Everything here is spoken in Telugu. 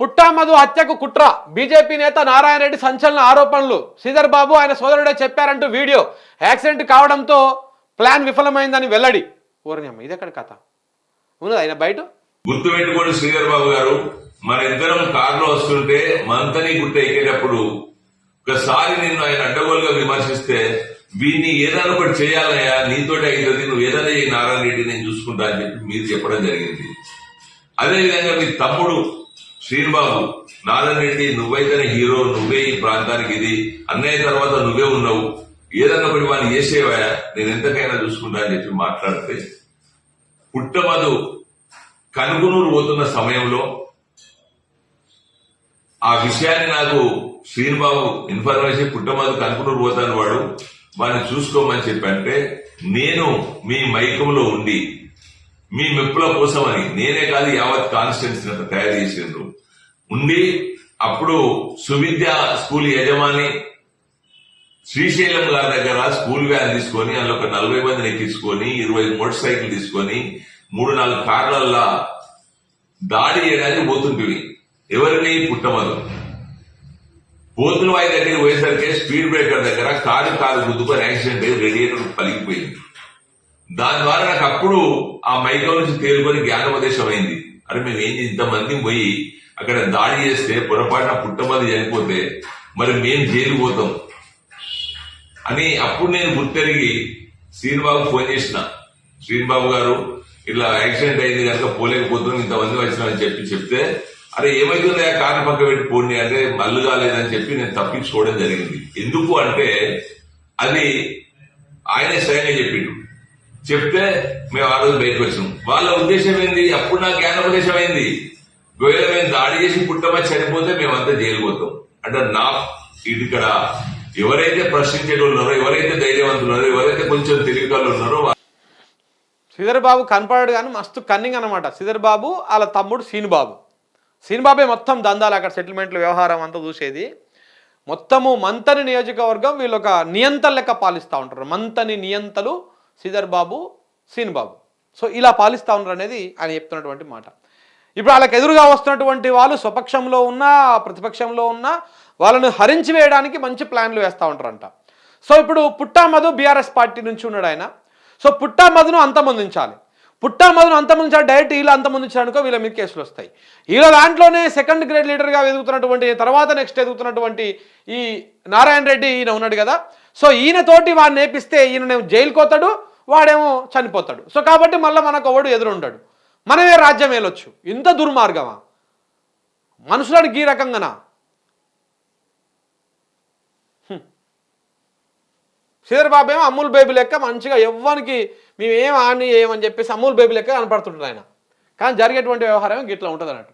పుట్టామధు హత్యకు కుట్ర. బీజేపీ నేత నారాయణ రెడ్డి సంచలన ఆరోపణలు. శ్రీధర్ బాబు ఆయన సోదరుడే చెప్పారంటూ వీడియో. యాక్సిడెంట్ కావడంతో ప్లాన్ విఫలమైందని వెల్లడి. ఊరనియమ్మ ఎక్కడ కథ? ఉన్నది ఆయన బయట? గుర్తుపెట్టుకోండి శ్రీధర్ బాబు గారు మన ఇద్దరం కారులో వస్తుంటే మంతని గుట్ట ఎక్కేటప్పుడు ఒకసారి నిన్ను ఆయన అడ్డగోలుగా విమర్శిస్తే వీడిని ఏదైనా ఒకటి చేయాలయ్యా నీతోటి అవుతుంది నువ్వు ఏదైనా ఈ నారాయణ రెడ్డి నేను చూసుకుంటా అని చెప్పి మీరు చెప్పడం జరిగింది. అదేవిధంగా మీ తమ్ముడు శ్రీనిబాబు నారాయణ నువ్వైతేనే హీరో నువ్వే ఈ ప్రాంతానికి ఇది అన్నయ్య తర్వాత నువ్వే ఉన్నావు. ఏదన్నా ఒకటి వాళ్ళు చేసేవా? నేను ఎంతకైనా చూసుకుంటా అని చెప్పి మాట్లాడితే పుట్టమదు కనుగునూరు పోతున్న సమయంలో ఆ విషయాన్ని నాకు శ్రీనిబాబు ఇన్ఫర్మేషన్ పుట్టమదు కనుకునూరు పోతాను వాడు వాడిని చూసుకోమని చెప్పంటే నేను మీ మైకంలో ఉండి మీ మెప్పుల కోసమని నేనే కాదు యావత్ కాన్స్టిట్యున్సీ అంతా తయారు చేసిండ్రు. ఉండి అప్పుడు సువిద్య స్కూల్ యజమాని శ్రీశైలం గారి దగ్గర స్కూల్ వ్యాన్ తీసుకొని అందులో ఒక నలభై మందిని ఎక్కించుకొని ఇరవై మోటార్ సైకిల్ తీసుకొని మూడు నాలుగు కార్లల్లా దాడి చేయడానికి పోతుంటివి. ఎవరిని? పుట్టమదు పోతుల వాయి దగ్గరికి పోయేసరికి స్పీడ్ బ్రేకర్ దగ్గర కారు కారు గుద్దుకొని యాక్సిడెంట్ అయ్యి రేడియేటర్ పలిగిపోయింది దాని ద్వారా నాకు అప్పుడు ఆ మైకం నుంచి తేలుకొని జ్ఞానోపదేశం అయింది అరే మేము ఏం ఇంతమంది పోయి అక్కడ దాడి చేస్తే పొరపాటున పుట్టమంది చనిపోతే మరి మేము జైలు పోతాం అని అప్పుడు నేను గుర్తెరిగి శ్రీనిబాబు ఫోన్ చేసిన. శ్రీనిబాబు గారు ఇలా యాక్సిడెంట్ అయింది కనుక పోలేకపోతున్నాం ఇంతమంది వచ్చినామని చెప్పి చెప్తే అరే ఏమైతుందా కారు పక్క పెట్టి పోండి అంటే మల్లు కాలేదని చెప్పి నేను తప్పించుకోవడం జరిగింది. ఎందుకు అంటే అది ఆయనే స్వయంగా చెప్పిండు. చెప్తే మేము ఆ రోజు బయటకు వచ్చాం వాళ్ళ ఉద్దేశం ఏంది? అప్పుడు నా జ్ఞానోపదేశం ఏంది? ఒకవేళ మేము దాడి చేసి పుట్టమా చనిపోతే మేమంతా జైలుపోతాం అంటే నా ఇక్కడ ఎవరైతే ప్రశ్నించేటోళ్ళు ఉన్నారో ఎవరైతే ధైర్యవంతులు ఉన్నారో ఎవరైతే కొంచెం తెలివికలు ఉన్నారో శ్రీధర్ బాబు కనపడాడు కానీ మస్తు కన్నింగ్ అనమాట శ్రీధర్ బాబు వాళ్ళ తమ్ముడు సీను బాబు మొత్తం దందాలు అక్కడ సెటిల్మెంట్లు వ్యవహారం అంతా చూసేది. మొత్తము మంతని నియోజకవర్గం వీళ్ళు ఒక నియంతలు లెక్క పాలిస్తూ ఉంటారు. మంతని నియంతలు శ్రీధర్ బాబు సీను బాబు. సో ఇలా పాలిస్తూ ఉన్నారు అనేది ఆయన చెప్తున్నటువంటి మాట. ఇప్పుడు వాళ్ళకి ఎదురుగా వస్తున్నటువంటి వాళ్ళు స్వపక్షంలో ఉన్నా ప్రతిపక్షంలో ఉన్నా వాళ్ళను హరించి వేయడానికి మంచి ప్లాన్లు వేస్తూ ఉంటారంట. సో ఇప్పుడు పుట్టా మధు బీఆర్ఎస్ పార్టీ నుంచి ఉన్నాడు ఆయన. సో పుట్టా మధును అంతమొందించాలి. పుట్టా మధును అంతమొందించాలి డైరెక్ట్ వీళ్ళు అనుకో వీళ్ళ మీద కేసులు వస్తాయి. వీళ్ళ దాంట్లోనే సెకండ్ గ్రేడ్ లీడర్గా ఎదుగుతున్నటువంటి తర్వాత నెక్స్ట్ ఎదుగుతున్నటువంటి ఈ నారాయణ రెడ్డి ఈయన ఉన్నాడు కదా. సో ఈయనతోటి వాడిని నేపిస్తే ఈయన జైలుకి పోతాడు వాడేమో చనిపోతాడు. సో కాబట్టి మళ్ళీ మనకు ఒకడు ఎదురుంటాడు మనమే రాజ్యం వెళ్ళొచ్చు ఇంత దుర్మార్గమా? మనుషులను ఈ రకంగానా? శ్రీధర్ బాబు ఏమో అమూల్ బేబీ లెక్క మంచిగా ఎవ్వనికి మేమేం ఆని చేయమని చెప్పేసి అమూల్ బేబీ లెక్క కనపడుతుంటారు ఆయన. కానీ జరిగేటువంటి వ్యవహారం గిట్లా ఉంటుంది అన్నట్టు